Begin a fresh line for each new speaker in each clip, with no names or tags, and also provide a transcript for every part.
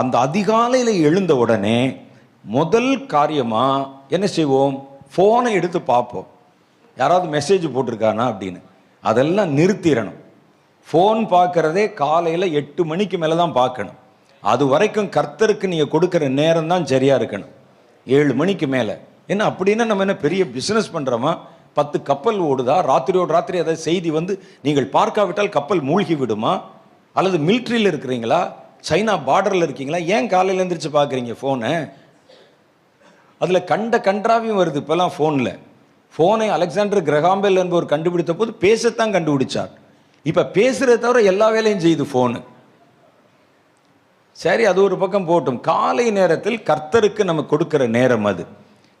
அந்த அதிகாலையில் எழுந்த உடனே முதல் காரியமாக என்ன செய்வோம்? ஃபோனை எடுத்து பார்ப்போம். யாராவது மெசேஜ் போட்டிருக்கானா அப்படின்னு. அதெல்லாம் நிறுத்திடணும். ஃபோன் பார்க்கறதே காலையில் எட்டு மணிக்கு மேலே தான் பார்க்கணும். அது வரைக்கும் கர்த்தருக்கு நீங்கள் கொடுக்குற நேரம் தான் சரியாக இருக்கணும். ஏழு மணிக்கு மேலே. என்ன அப்படின்னா நம்ம என்ன பெரிய பிஸ்னஸ் பண்ணுறோமா பத்து கப்பல் ஓடுதா? ராத்திரியோடு ராத்திரி ஏதாவது செய்தி வந்து நீங்கள் பார்க்காவிட்டால் கப்பல் மூழ்கி விடுமா? அல்லது மிலிட்ரியில் இருக்கிறீங்களா? சைனா பார்டரில் இருக்கீங்களா? ஏன் காலையில் எழுந்திரிச்சு பார்க்குறீங்க ஃபோனை அதில் கண்ட கன்றாவியும் வருது இப்போல்லாம் ஃபோனில் ஃபோனை அலெக்சாண்டர் கிரகாம்பெல் என்பவர் கண்டுபிடித்த போது பேசத்தான் கண்டுபிடிச்சார். இப்போ பேசுகிறத தவிர எல்லா வேலையும் செய்யுது ஃபோனு சரி அது ஒரு பக்கம் போட்டும். காலை நேரத்தில் கர்த்தருக்கு நம்ம கொடுக்குற நேரம் அது.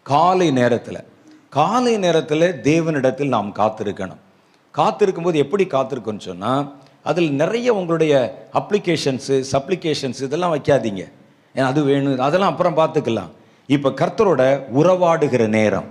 காலை நேரத்தில். காலை நேரத்தில் தேவனிடத்தில் நாம் காத்திருக்கணும். காத்திருக்கும் போது எப்படி காத்திருக்கோன்னு சொன்னால் அதில் நிறைய உங்களுடைய அப்ளிகேஷன்ஸு சப்ளிகேஷன்ஸ் இதெல்லாம் வைக்காதீங்க. ஏன்னா அது வேணும். அதெல்லாம் அப்புறம் பார்த்துக்கலாம். இப்போ கர்த்தரோட உறவாடுகிற நேரம்.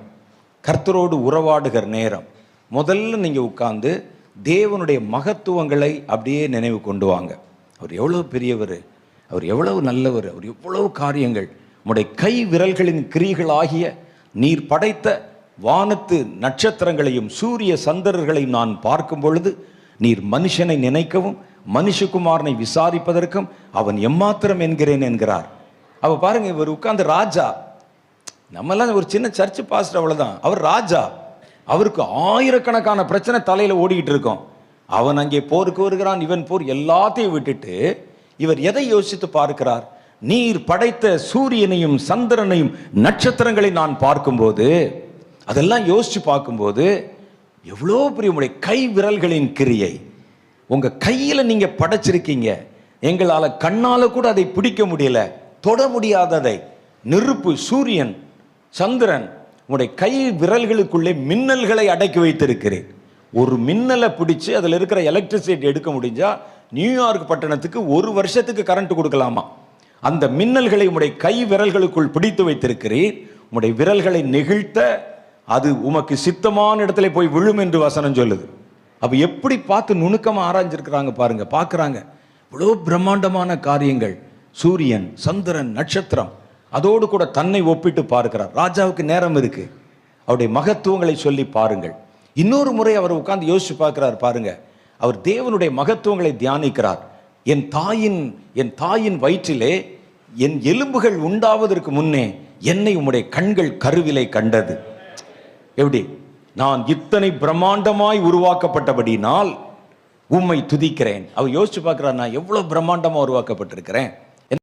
கர்த்தரோடு உறவாடுகிற நேரம். முதல்ல நீங்கள் உட்காந்து தேவனுடைய மகத்துவங்களை அப்படியே நினைவு கொண்டு வாங்க. அவர் எவ்வளோ பெரியவர். அவர் எவ்வளவு நல்லவர். அவர் எவ்வளவு காரியங்கள். உம்முடைய கை விரல்களின் கிரிகளாகிய நீர் படைத்த வானத்து நட்சத்திரங்களையும் சூரிய சந்திரர்களையும் நான் பார்க்கும் பொழுது நீர் மனுஷனை நினைக்கவும் மனுஷகுமாரனை விசாரிப்பதற்கும் அவன் எம்மாத்திரம் என்கிறேன் என்கிறார். அவ பாருங்க இவர் உட்கார்ந்து ராஜா. நம்மெல்லாம் ஒரு சின்ன சர்ச்சு பாஸ்டர் அவ்வளோதான் அவர் ராஜா. அவருக்கு ஆயிரக்கணக்கான பிரச்சனை தலையில் ஓடிக்கிட்டு இருக்கோம். அவன் அங்கே போருக்கு வருகிறான் இவன் போர் எல்லாத்தையும் விட்டுட்டு இவர் எதை யோசித்து பார்க்கிறார்? நீர் படைத்த சூரியனையும் சந்திரனையும் நட்சத்திரங்களை நான் பார்க்கும்போது அதெல்லாம் யோசித்து பார்க்கும்போது எவ்வளோ பெரிய உங்களுடைய கை விரல்களின் கிரியை. உங்கள் கையில் நீங்கள் படைச்சிருக்கீங்க. எங்களால் கண்ணால் கூட அதை பிடிக்க முடியல. தொட முடியாததை. நெருப்பு சூரியன் சந்திரன் உங்களுடைய கை விரல்களுக்குள்ளே மின்னல்களை அடக்கி வைத்திருக்கிறேன். ஒரு மின்னலை பிடிச்சி அதில் இருக்கிற எலக்ட்ரிசிட்டி எடுக்க முடிஞ்சால் நியூயார்க் பட்டணத்துக்கு ஒரு வருஷத்துக்கு கரண்ட் கொடுக்கலாமா? அந்த மின்னல்களை உடைய கை விரல்களுக்குள் பிடித்து வைத்திருக்கிறீர் உடைய விரல்களை நெகிழ்த்த அது உமக்கு சித்தமான இடத்துல போய் விழும் என்று வசனம் சொல்லுது. அப்போ எப்படி பார்த்து நுணுக்கமாக ஆராய்ஞ்சிருக்கிறாங்க பாருங்க. பார்க்குறாங்க. இவ்வளோ பிரம்மாண்டமான காரியங்கள். சூரியன் சந்திரன் நட்சத்திரம். அதோடு கூட தன்னை ஒப்பிட்டு பார்க்கிறார். ராஜாவுக்கு நேரம் இருக்கு. அவருடைய மகத்துவங்களை சொல்லி பாருங்கள். இன்னொரு முறை அவர் உட்கார்ந்து யோசிச்சு பார்க்கிறார் பாருங்க. அவர் தேவனுடைய மகத்துவங்களை தியானிக்கிறார். என் தாயின் என் தாயின் வயிற்றிலே என் எலும்புகள் உண்டாவதற்கு முன்னே என்னை உம்முடைய கண்கள் கருவிலை கண்டது. எப்படி? நான் இத்தனை பிரம்மாண்டமாய் உருவாக்கப்பட்டபடினால் உம்மை துதிக்கிறேன். அவர் யோசிச்சு பார்க்கிறார் நான் எவ்வளவு பிரம்மாண்டமாக உருவாக்கப்பட்டிருக்கிறேன்?